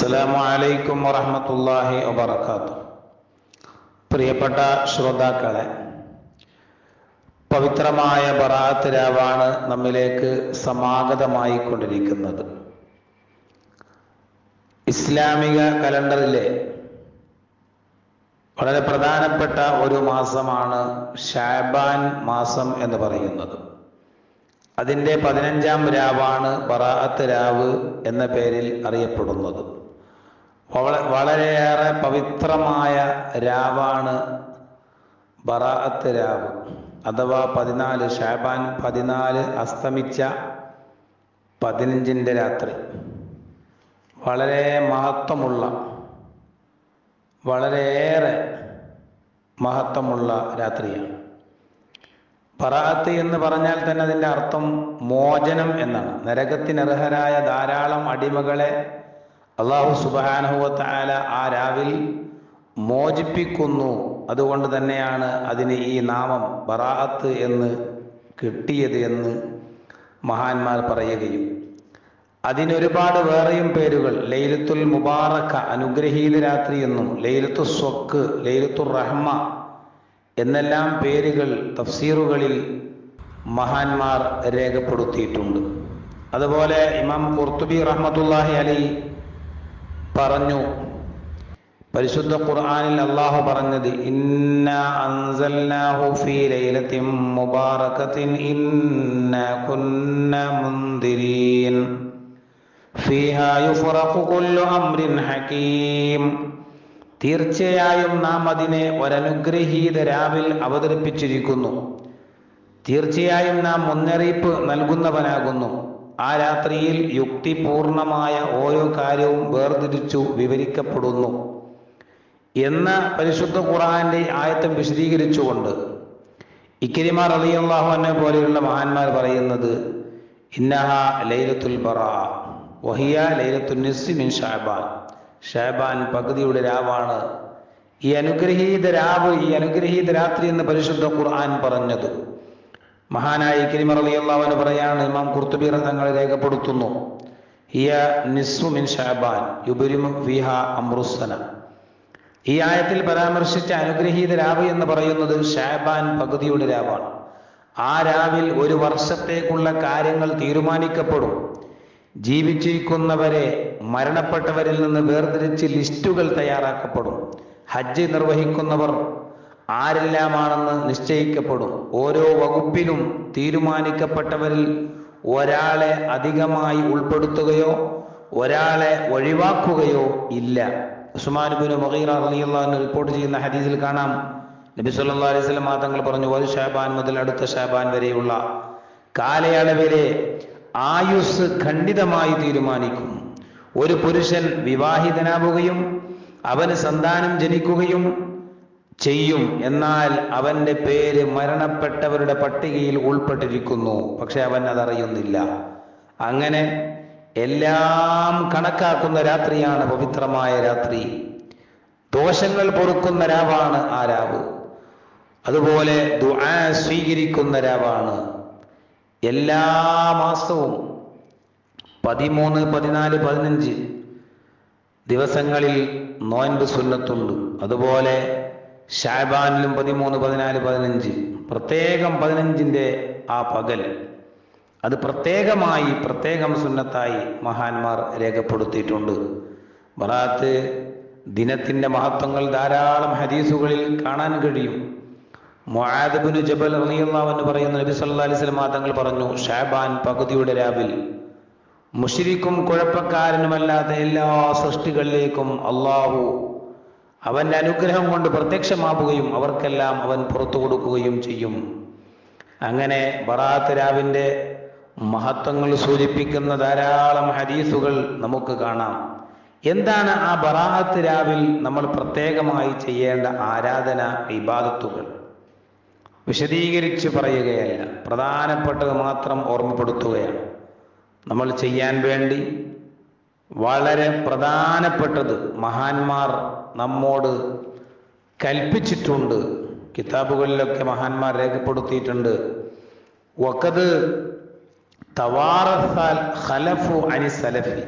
അസ്സലാമു അലൈക്കും വറഹ്മത്തുള്ളാഹി വബറകാതുഹു. പ്രിയപ്പെട്ട ശ്രോതാക്കളെ പവിത്രമായ ബറാത്ത് രാവാണ് നമ്മിലേക്ക് സമാഗതമായി കൊണ്ടിരിക്കുന്നത്. ഇസ്ലാമിക കലണ്ടറിലെ വളരെ പ്രധാനപ്പെട്ട ഒരു മാസമാണ് ഷാബാൻ മാസം എന്ന് പറയുന്നത്. അതിന്റെ പതിനഞ്ചാം രാവാണ് ബറാഅത്ത് രാവ് എന്ന പേരിൽ അറിയപ്പെടുന്നത്. വളരെയേറെ പവിത്രമായ രാവാണ് ബറാഅത്ത് രാവ്. അഥവാ പതിനാല് ഷാബാൻ പതിനാല് അസ്തമിച്ച പതിനഞ്ചിന്റെ രാത്രി. വളരെ മഹത്വമുള്ള വളരെയേറെ മഹത്വമുള്ള രാത്രിയാണ്. പറാത്ത് എന്ന് പറഞ്ഞാൽ തന്നെ അതിന്റെ അർത്ഥം മോചനം എന്നാണ്. നരകത്തിനർഹരായ ധാരാളം അടിമകളെ അള്ളാഹു സുബാനഹുവത്തായ ആ രാവിൽ മോചിപ്പിക്കുന്നു. അതുകൊണ്ട് തന്നെയാണ് അതിന് ഈ നാമം ബറാഅത്ത് എന്ന് കിട്ടിയത് എന്ന് മഹാന്മാർ പറയുകയും അതിനൊരുപാട് വേറെയും പേരുകൾ. ലൈലത്തുൽ മുബാറക്ക അനുഗ്രഹീത രാത്രി എന്നും ലൈലത്തു സ്വക്ക് ലൈലത്തുർ റഹ്മ എന്നെല്ലാം പേരുകൾ തഫ്സീറുകളിൽ മഹാന്മാർ രേഖപ്പെടുത്തിയിട്ടുണ്ട്. അതുപോലെ ഇമാം കുർത്തുബി റഹ്മത്തുല്ലാഹി അലി പറഞ്ഞു. പരിശുദ്ധ ഖുർആാനിൽ അള്ളാഹു പറഞ്ഞത് അൻസൽനാഹു ഫീ ലൈലത്തിൻ മുബാറകത്തിൻ കുന്ന യുഫറഖു അംരിൻ ഹകീം. തീർച്ചയായും നാം അതിനെ ഒരനുഗ്രഹീത രാവിൽ അവതരിപ്പിച്ചിരിക്കുന്നു. തീർച്ചയായും നാം മുന്നറിയിപ്പ് നൽകുന്നവനാകുന്നു. ആ രാത്രിയിൽ യുക്തിപൂർണമായ ഓരോ കാര്യവും വേർതിരിച്ചു വിവരിക്കപ്പെടുന്നു. എന്ന പരിശുദ്ധ ഖുറാന്റെ ആയത്തം വിശദീകരിച്ചുകൊണ്ട് ഇക്കരിമാർ അലിയല്ലാഹുവിനെ പോലെയുള്ള മഹാന്മാർ പറയുന്നത് ഇന്നഹ ലൈലത്തുൽ വഹിയ ലൈലത്തുൽ മിൻ ഷാബാൻ. ഷാബാൻ പകുതിയുടെ രാവാണ്. ഈ അനുഗ്രഹീത രാവ് ഈ അനുഗ്രഹീത രാത്രി എന്ന് പരിശുദ്ധ ഖുർആൻ പറഞ്ഞത്. മഹാനായ ഇക്കരിമർ അലിയല്ലാഹുവിന് പറയാണ് ഇമാം കുർത്തുബി തങ്ങൾ രേഖപ്പെടുത്തുന്നു. ഹിയ നിസ്സു മിൻ ഷാബാൻ യുബരിമു ഫിഹ അമ്രുസന ഈ ആയത്തിൽ പരാമർശിച്ച അനുഗ്രഹീത രാവ് എന്ന് പറയുന്നത് ഷാബാൻ പകുതിയുടെ രാവാണ്. ആ രാവിൽ ഒരു വർഷത്തേക്കുള്ള കാര്യങ്ങൾ തീരുമാനിക്കപ്പെടും. ജീവിച്ചിരിക്കുന്നവരെ മരണപ്പെട്ടവരിൽ നിന്ന് വേർതിരിച്ച് ലിസ്റ്റുകൾ തയ്യാറാക്കപ്പെടും. ഹജ്ജ് നിർവഹിക്കുന്നവർ ആരെല്ലാമാണെന്ന് നിശ്ചയിക്കപ്പെടും. ഓരോ വകുപ്പിലും തീരുമാനിക്കപ്പെട്ടവരിൽ ഒരാളെ അധികമായി ഉൾപ്പെടുത്തുകയോ ഒരാളെ ഒഴിവാക്കുകയോ ഇല്ല. ഉസ്മാനുബിന് മൊഹീറ റളിയല്ലാഹു റിപ്പോർട്ട് ചെയ്യുന്ന ഹദീസിൽ കാണാം. നബി സല്ലല്ലാഹു അലൈഹി വസല്ലം തങ്ങൾ പറഞ്ഞു ഒരു ഷാബാൻ മുതൽ അടുത്ത ഷാബാൻ വരെയുള്ള കാലയളവിലെ ആയുസ് ഖണ്ഡിതമായി തീരുമാനിക്കും. ഒരു പുരുഷൻ വിവാഹിതനാവുകയും അവന് സന്താനം ജനിക്കുകയും ചെയ്യും. എന്നാൽ അവന്റെ പേര് മരണപ്പെട്ടവരുടെ പട്ടികയിൽ ഉൾപ്പെട്ടിരിക്കുന്നു. പക്ഷെ അവൻ അതറിയുന്നില്ല. അങ്ങനെ എല്ലാം കണക്കാക്കുന്ന രാത്രിയാണ് പവിത്രമായ രാത്രി. ദോഷങ്ങൾ പൊറുക്കുന്ന രാവാണ് ആ രാവ്. അതുപോലെ ദുആ സ്വീകരിക്കുന്ന രാവാണ്. എല്ലാ മാസവും പതിമൂന്ന് പതിനാല് പതിനഞ്ച് ദിവസങ്ങളിൽ നോൻപ് സുന്നത്തുണ്ട്. അതുപോലെ ഷാബാനിലും പതിമൂന്ന് പതിനാല് പതിനഞ്ച്. പ്രത്യേകം പതിനഞ്ചിന്റെ ആ പകൽ. അത് പ്രത്യേകമായി പ്രത്യേകം സുന്നത്തായി മഹാന്മാർ രേഖപ്പെടുത്തിയിട്ടുണ്ട്. ബറാത്ത് ദിനത്തിന്റെ മഹത്വങ്ങൾ ധാരാളം ഹദീസുകളിൽ കാണാൻ കഴിയും. മുആദബിന് ജബൽ റളിയല്ലാഹു പറയുന്ന നബി സല്ലാ അലൈഹി വസല്ലം തങ്ങൾ പറഞ്ഞു ഷാബാൻ പകുതിയുടെ രാവിൽ മുഷിരിക്കും കുഴപ്പക്കാരനുമല്ലാത്ത എല്ലാ സൃഷ്ടികളിലേക്കും അള്ളാഹു അവന്റെ അനുഗ്രഹം കൊണ്ട് പ്രത്യക്ഷമാവുകയും അവർക്കെല്ലാം അവൻ പുറത്തു കൊടുക്കുകയും ചെയ്യും. അങ്ങനെ ബറാത്ത് രാവിന്റെ മഹത്വങ്ങൾ സൂചിപ്പിക്കുന്ന ധാരാളം ഹദീസുകൾ നമുക്ക് കാണാം. എന്താണ് ആ ബറാത്ത് രാവിൽ നമ്മൾ പ്രത്യേകമായി ചെയ്യേണ്ട ആരാധന ഇബാദത്തുകൾ? വിശദീകരിച്ച് പറയുകയല്ല. പ്രധാനപ്പെട്ടത് മാത്രം ഓർമ്മപ്പെടുത്തുകയാണ്. നമ്മൾ ചെയ്യാൻ വേണ്ടി വളരെ പ്രധാനപ്പെട്ടത് മഹാന്മാർ നമ്മോട് കൽപ്പിച്ചിട്ടുണ്ട്. കിതാബുകളിലൊക്കെ മഹാന്മാർ രേഖപ്പെടുത്തിയിട്ടുണ്ട്. വക്കത് തവാറസാൽ ഖലഫു അനി സലഫി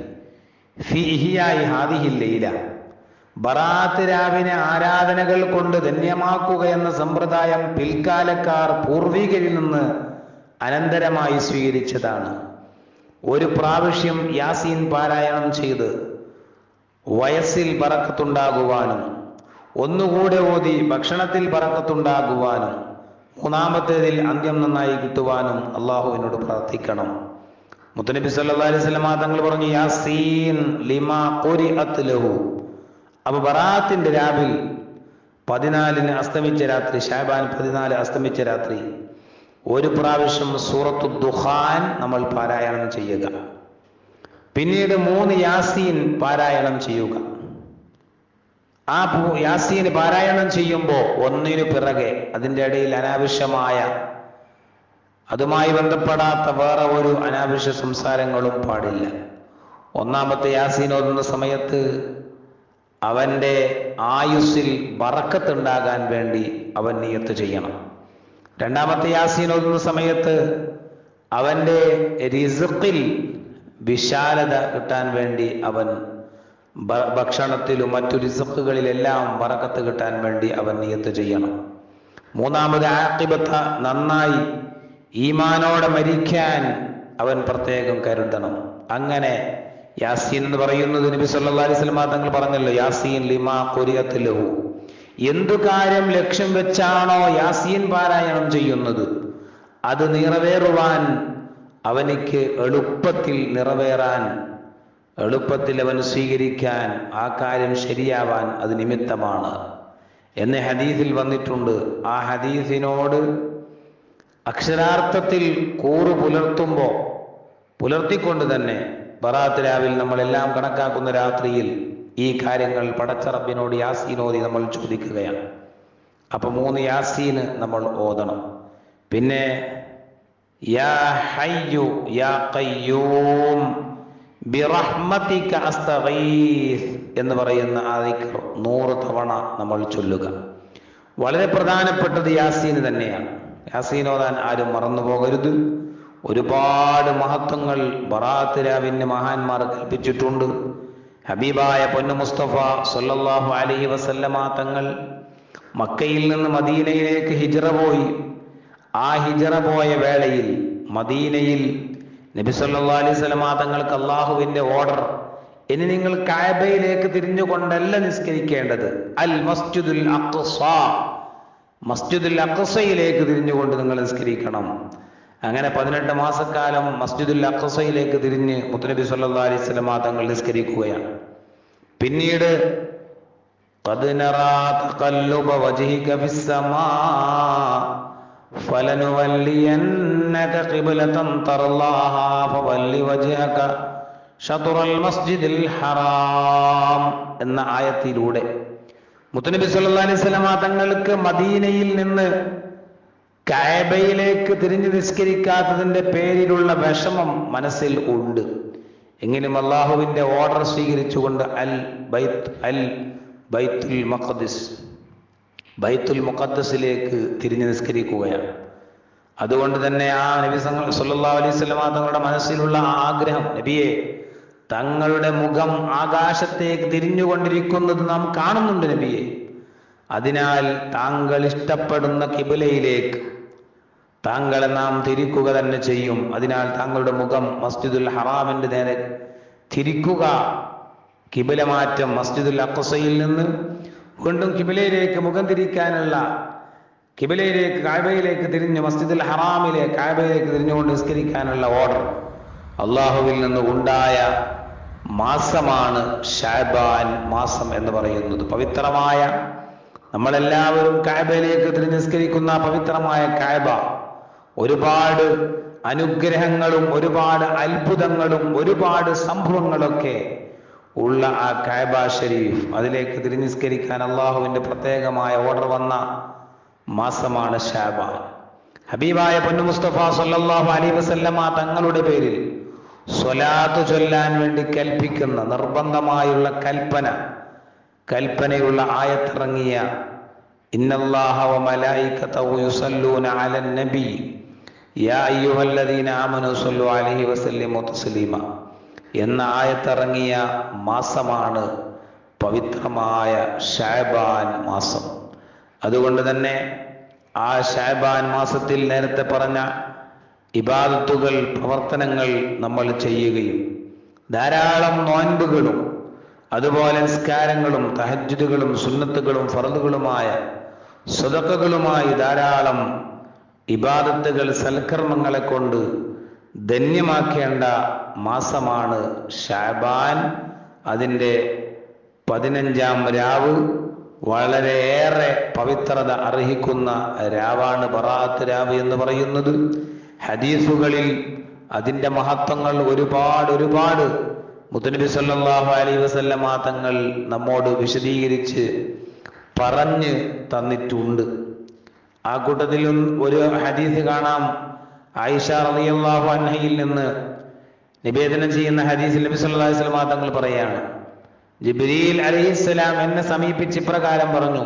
ബറാത്ത് രാവിനെ ആരാധനകൾ കൊണ്ട് ധന്യമാക്കുക എന്ന സമ്പ്രദായം പിൽക്കാലക്കാർ പൂർവികരിൽ നിന്ന് അനന്തരമായി സ്വീകരിച്ചതാണ്. ഒരു പ്രാവശ്യം യാസീൻ പാരായണം ചെയ്ത് വയസ്സിൽ പറക്കത്തുണ്ടാകുവാനും ഒന്നുകൂടെ ഓതി ഭക്ഷണത്തിൽ പറക്കത്തുണ്ടാകുവാനും മൂന്നാമത്തേതിൽ അന്ത്യം നന്നായി കിട്ടുവാനും അള്ളാഹുവിനോട് പ്രാർത്ഥിക്കണം. മുത്തനബി സല്ലാ അലൈഹി വസല്ലമ തങ്ങൾ പറഞ്ഞു യാസീൻ ലിമാ കൊരി അത്ലഹു അപ്പൊ ബറാത്തിന്റെ രാവിൽ പതിനാലിന് അസ്തമിച്ച രാത്രി ഷാബാൻ പതിനാല് അസ്തമിച്ച രാത്രി ഒരു പ്രാവശ്യം സൂറത്തു ദുഹാൻ നമ്മൾ പാരായണം ചെയ്യുക. പിന്നീട് മൂന്ന് യാസീൻ പാരായണം ചെയ്യുക. ആ യാസീൻ പാരായണം ചെയ്യുമ്പോൾ ഒന്നിനു പിറകെ അതിന്റെ ഇടയിൽ അനാവശ്യമായ അതുമായി ബന്ധപ്പെടാത്ത വേറെ ഒരു അനാവശ്യ സംസാരങ്ങളും പാടില്ല. ഒന്നാമത്തെ യാസീൻ ഓതുന്ന സമയത്ത് അവന്റെ ആയുസ്സിൽ ബറക്കത്തുണ്ടാകാൻ വേണ്ടി അവൻ നിയത്ത് ചെയ്യണം. രണ്ടാമത്തെ യാസീൻ ഓതുന്ന സമയത്ത് അവന്റെ റിസുക്കിൽ വിശാലത കിട്ടാൻ വേണ്ടി അവൻ ഭക്ഷണത്തിലും മറ്റു റിസുക്കുകളിലെല്ലാം വറക്കത്ത് കിട്ടാൻ വേണ്ടി അവൻ നിയത്ത് ചെയ്യണം. മൂന്നാമത് ആക്കിബത്ത നന്നായി ഈമാനോടെ മരിക്കാൻ അവൻ പ്രത്യേകം കരുതണം. അങ്ങനെ യാസീൻ എന്ന് പറയുന്നത് നബി സല്ലാ അലൈഹി തങ്ങൾ പറഞ്ഞല്ലോ യാസീൻ ലിമാ കൊരിയത്തിലഹു ലഹു. എന്തു കാര്യം ലക്ഷ്യം വെച്ചാണോ യാസീൻ പാരായണം ചെയ്യുന്നത്? അത് നിറവേറുവാൻ അവനിക്ക് എളുപ്പത്തിൽ നിറവേറാൻ എളുപ്പത്തിൽ അവൻ സ്വീകരിക്കാൻ ആ കാര്യം ശരിയാവാൻ അത് നിമിത്തമാണ്. എന്ന് ഹദീസിൽ വന്നിട്ടുണ്ട്. ആ ഹദീസിനോട് അക്ഷരാർത്ഥത്തിൽ കൂറ് പുലർത്തുമ്പോൾ പുലർത്തിക്കൊണ്ട് തന്നെ ബറാത്ത് രാവിൽ നമ്മളെല്ലാം കണക്കാക്കുന്ന രാത്രിയിൽ ഈ കാര്യങ്ങൾ പടച്ച പടച്ചറബിനോട് യാസീനോദി നമ്മൾ ചോദിക്കുകയാണ്. അപ്പൊ മൂന്ന് യാസീന് നമ്മൾ ഓതണം. പിന്നെ യാ യാ ബിറഹ്മതിക അസ്തഗീസ് എന്ന് പറയുന്ന ആ ദിക്ർ നൂറ് തവണ നമ്മൾ ചൊല്ലുക. വളരെ പ്രധാനപ്പെട്ടത് യാസീന് തന്നെയാണ്. യാസീനോദാൻ ആരും മറന്നു പോകരുത്. ഒരുപാട് മഹത്വങ്ങൾ ബറാത്ത് രാവിന് മഹാന്മാർ കൽപ്പിച്ചിട്ടുണ്ട്. ഹബീബായ പൊന്നു മുസ്തഫ സൊല്ലാഹു അലഹി വസല്ലമ തങ്ങൾ മക്കയിൽ നിന്ന് മദീനയിലേക്ക് ഹിജറ പോയി. ആ ഹിജറ പോയ വേളയിൽ മദീനയിൽ നബി സല്ലാ അലൈഹി വസല്ലമ തങ്ങൾക്ക് അള്ളാഹുവിന്റെ ഓർഡർ ഇനി നിങ്ങൾ കായബയിലേക്ക് തിരിഞ്ഞുകൊണ്ടല്ല നിസ്കരിക്കേണ്ടത്. അൽ മസ്ജിദുൽ അഖ്സ മസ്ജിദുൽ അഖ്സയിലേക്ക് തിരിഞ്ഞുകൊണ്ട് നിങ്ങൾ നിസ്കരിക്കണം. അങ്ങനെ പതിനെട്ട് മാസക്കാലം മസ്ജിദുൽ അഖ്സയിലേക്ക് തിരിഞ്ഞ് മുത്തനബി സല്ലല്ലാഹു അലൈഹി വസല്ലമ തങ്ങൾ നിസ്കരിക്കുകയാണ് പിന്നീട് قد نرى تقلب وجهك في السماء فلنولينك قبلة ترضاها فول وجهك شطر المسجد الحرام എന്ന ആയത്തിലൂടെ മുത്തനബി സല്ലല്ലാഹു അലൈഹി വസല്ലമ തങ്ങൾക്ക് മദീനയിൽ നിന്ന് കായബയിലേക്ക് തിരിഞ്ഞു നിസ്കരിക്കാത്തതിന്റെ പേരിലുള്ള വിഷമം മനസ്സിൽ ഉണ്ട്. എങ്കിലും അള്ളാഹുവിന്റെ ഓർഡർ സ്വീകരിച്ചുകൊണ്ട് അൽ ബൈത്ത് അൽ ബൈത്തുൽ മഖദ്ദിസ് ബൈത്തുൽ മുഖദ്സിലേക്ക് തിരിഞ്ഞു നിസ്കരിക്കുകയാണ്. അതുകൊണ്ട് തന്നെ ആ നബി സല്ലാ അലൈഹി വസല്ലമ തങ്ങളുടെ മനസ്സിലുള്ള ആഗ്രഹം നബിയെ തങ്ങളുടെ മുഖം ആകാശത്തേക്ക് തിരിഞ്ഞുകൊണ്ടിരിക്കുന്നത് നാം കാണുന്നുണ്ട് നബിയെ. അതിനാൽ താങ്കൾ ഇഷ്ടപ്പെടുന്ന കിബിലയിലേക്ക് താങ്കളെ നാം തിരിക്കുക തന്നെ ചെയ്യും. അതിനാൽ താങ്കളുടെ മുഖം മസ്ജിദുൽ ഹറാമിന്റെ നേരെ തിരിക്കുക. കിബില മാറ്റം മസ്ജിദുൽ അഖസയിൽ നിന്ന് വീണ്ടും കിബിലയിലേക്ക് മുഖം തിരിക്കാനുള്ള കിബിലയിലേക്ക് കായബയിലേക്ക് തിരിഞ്ഞ് മസ്ജിദുൽ ഹറാമിലെ കായബയിലേക്ക് തിരിഞ്ഞുകൊണ്ട് നിസ്കരിക്കാനുള്ള ഓർഡർ അള്ളാഹുവിൽ നിന്ന് ഉണ്ടായ മാസമാണ് ഷാബാൻ മാസം എന്ന് പറയുന്നത്. പവിത്രമായ നമ്മളെല്ലാവരും കായബയിലേക്ക് തിരിഞ്ഞസ്കരിക്കുന്ന പവിത്രമായ കായബ ഒരുപാട് അനുഗ്രഹങ്ങളും ഒരുപാട് അത്ഭുതങ്ങളും ഒരുപാട് സംഭവങ്ങളൊക്കെ ഉള്ള ആ കായബ ഷരീഫ്. അതിലേക്ക് തിരിഞ്ഞസ്കരിക്കാൻ അള്ളാഹുവിന്റെ പ്രത്യേകമായ ഓർഡർ വന്ന മാസമാണ് ഷാബാൻ ഹബീബായ പൊന്നു മുസ്തഫ സല്ലല്ലാഹു അലൈഹി വസല്ലമ തങ്ങളുടെ പേരിൽ സ്വലാത്ത് ചൊല്ലാൻ വേണ്ടി കൽപ്പിക്കുന്ന നിർബന്ധമായുള്ള കൽപ്പന കൽപ്പനയുള്ള ആയത്തിറങ്ങിയ യുസല്ലൂന യാ അയ്യുഹല്ലദീന സല്ലു അലൈഹി എന്ന ആയത്തിറങ്ങിയ മാസമാണ് പവിത്രമായ ഷാബാൻ മാസം. അതുകൊണ്ട് തന്നെ ആ ഷാബാൻ മാസത്തിൽ നേരത്തെ പറഞ്ഞ ഇബാദത്തുകൾ പ്രവർത്തനങ്ങൾ നമ്മൾ ചെയ്യുകയും ധാരാളം നോൻപുകളും അതുപോലെ സ്കാരങ്ങളും തഹജ്ജുദുകളും സുന്നത്തുകളും ഫറദുകളുമായ സ്വതക്കകളുമായി ധാരാളം ഇബാദത്തുകൾ സൽക്കർമ്മങ്ങളെ കൊണ്ട് ധന്യമാക്കേണ്ട മാസമാണ് ഷാബാൻ. അതിന്റെ പതിനഞ്ചാം രാവ് വളരെയേറെ പവിത്രത അർഹിക്കുന്ന രാവാണ് ബറാത്ത് രാവ് എന്ന് പറയുന്നത്. ഹദീസുകളിൽ അതിന്റെ മഹത്വങ്ങൾ ഒരുപാട് ഒരുപാട് മുത്തനബി സല്ലല്ലാഹു അലൈഹി വസല്ലമ തങ്ങൾ നമ്മോട് വിശദീകരിച്ച് പറഞ്ഞ് തന്നിട്ടുണ്ട്. ആ കൂട്ടത്തിൽ ഒരു ഹദീസ് കാണാം. ആയിഷ റളിയല്ലാഹു അൻഹയിൽ നിന്ന് നിവേദനം ചെയ്യുന്ന ഹദീസിൽ നബി സല്ലല്ലാഹു അലൈഹി വസല്ലമ തങ്ങൾ പറയാണ് ജിബ്രീൽ അലൈഹിസ്സലാം എന്നെ സമീപിച്ച് ഇപ്രകാരം പറഞ്ഞു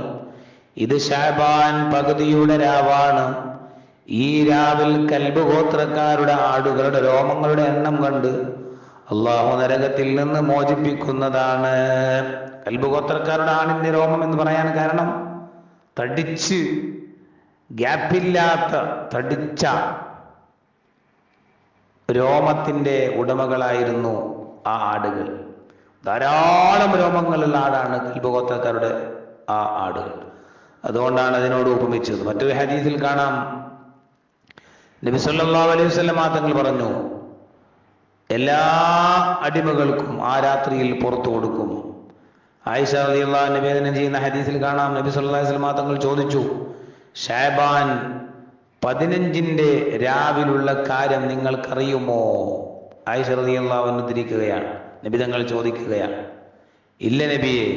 ഇത് ഷാബാൻ പകുതിയുടെ രാവാണ്. ഈ രാവിൽ കൽബ് ഗോത്രക്കാരുടെ ആടുകളുടെ രോമങ്ങളുടെ എണ്ണം കണ്ട് അള്ളാഹു നരകത്തിൽ നിന്ന് മോചിപ്പിക്കുന്നതാണ്. കൽബുഗോത്രക്കാരുടെ ആണിന്റെ രോമം എന്ന് പറയാൻ കാരണം തടിച്ച് ഗ്യാപ്പില്ലാത്ത തടിച്ച രോമത്തിന്റെ ഉടമകളായിരുന്നു ആ ആടുകൾ. ധാരാളം രോമങ്ങളുള്ള ആടാണ് കൽബഗോത്രക്കാരുടെ ആ ആടുകൾ. അതുകൊണ്ടാണ് അതിനോട് ഉപമിച്ചത്. മറ്റൊരു ഹദീസിൽ കാണാം. നബി സല്ലല്ലാഹു അലൈഹി വസല്ലം തങ്ങൾ പറഞ്ഞു എല്ലാ അടിമകൾക്കും ആ രാത്രിയിൽ പുറത്തു കൊടുക്കും. ആയിഷ റളിയല്ലാഹു നിവേദനം ചെയ്യുന്ന ഹദീസിൽ കാണാം. നബി സല്ലല്ലാഹു അലൈഹി തങ്ങൾ ചോദിച്ചു ഷാബാൻ പതിനഞ്ചിന്റെ രാവിലുള്ള കാര്യം നിങ്ങൾക്കറിയുമോ? ആയിഷ റളിയല്ലാഹു ഉദ്ധരിക്കുകയാണ്. നബി തങ്ങൾ ചോദിക്കുകയാണ് ഇല്ല നബിയെ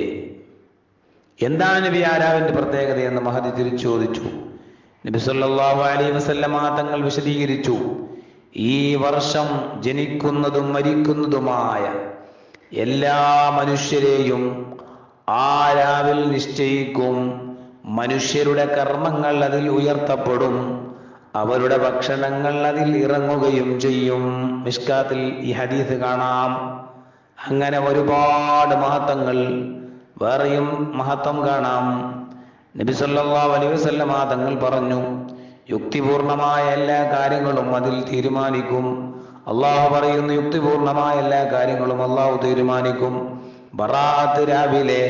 എന്താണ് നബി ആരാവിന്റെ രാവിന്റെ പ്രത്യേകത? എന്ന് മഹദി തിരിച്ചു ചോദിച്ചു. നബി സല്ലല്ലാഹു അലൈഹി വസല്ലമ തങ്ങൾ വിശദീകരിച്ചു ഈ വർഷം ജനിക്കുന്നതും മരിക്കുന്നതുമായ എല്ലാ മനുഷ്യരെയും ആ രാവിൽ നിശ്ചയിക്കും മനുഷ്യരുടെ കർമ്മങ്ങൾ അതിൽ ഉയർത്തപ്പെടും അവരുടെ ഭക്ഷണങ്ങൾ അതിൽ ഇറങ്ങുകയും ചെയ്യും. മിഷ്കാത്തിൽ ഈ ഹദീസ് കാണാം. അങ്ങനെ ഒരുപാട് മഹത്വങ്ങൾ വേറെയും മഹത്വം കാണാം. നബി സല്ലല്ലാഹു അലൈഹി വസല്ലമ തങ്ങൾ പറഞ്ഞു യുക്തിപൂർണമായ എല്ലാ കാര്യങ്ങളും അതിൽ തീരുമാനിക്കും. അള്ളാഹു പറയുന്നു യുക്തിപൂർണമായ എല്ലാ കാര്യങ്ങളും അള്ളാഹു തീരുമാനിക്കും. ബറാത്ത് രാവിലെ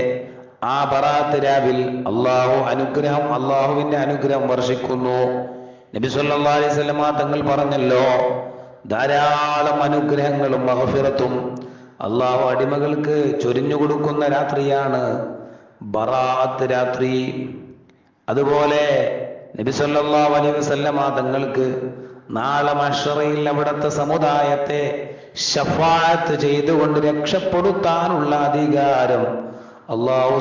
ആ ബറാത്ത് രാവിൽ അള്ളാഹു അനുഗ്രഹം അള്ളാഹുവിന്റെ അനുഗ്രഹം വർഷിക്കുന്നു. നബി അലൈഹി വസല്ലമ തങ്ങൾ പറഞ്ഞല്ലോ ധാരാളം അനുഗ്രഹങ്ങളും മഹഫിറത്തും അള്ളാഹു അടിമകൾക്ക് ചൊരിഞ്ഞു കൊടുക്കുന്ന രാത്രിയാണ് ബറാത്ത് രാത്രി. അതുപോലെ നബി സല്ലല്ലാഹു അലൈഹി വസല്ലമ തങ്ങൾക്ക് നാളെ മഷറയിൽ അവിടുത്തെ സമുദായത്തെ ഷഫാഅത്ത് ചെയ്തുകൊണ്ട് രക്ഷപ്പെടുത്താനുള്ള അധികാരം അള്ളാഹു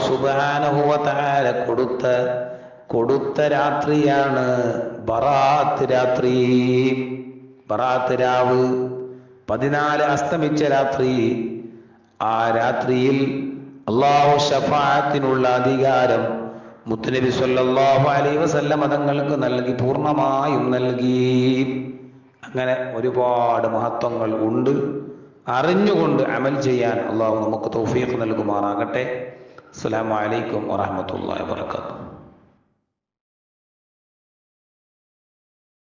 തആല കൊടുത്ത കൊടുത്ത രാത്രിയാണ് ബറാത്ത് രാത്രി. ബറാത്ത് രാവ് പതിനാല് അസ്തമിച്ച രാത്രി. ആ രാത്രിയിൽ അള്ളാഹു ഷഫാത്തിനുള്ള അധികാരം മുത്തുനബി സല്ലാഹു അലൈ വസല്ലം മതങ്ങൾക്ക് നൽകി പൂർണമായും നൽകി. അങ്ങനെ ഒരുപാട് മഹത്വങ്ങൾ ഉണ്ട്. അറിഞ്ഞുകൊണ്ട് അമൽ ചെയ്യാൻ അള്ളാഹു നമുക്ക് തൗഫീഖ് നൽകുമാറാകട്ടെ. അസ്സാം അലൈക്കും വറഹ്മത്തുള്ളാഹി വബറകാതുഹു.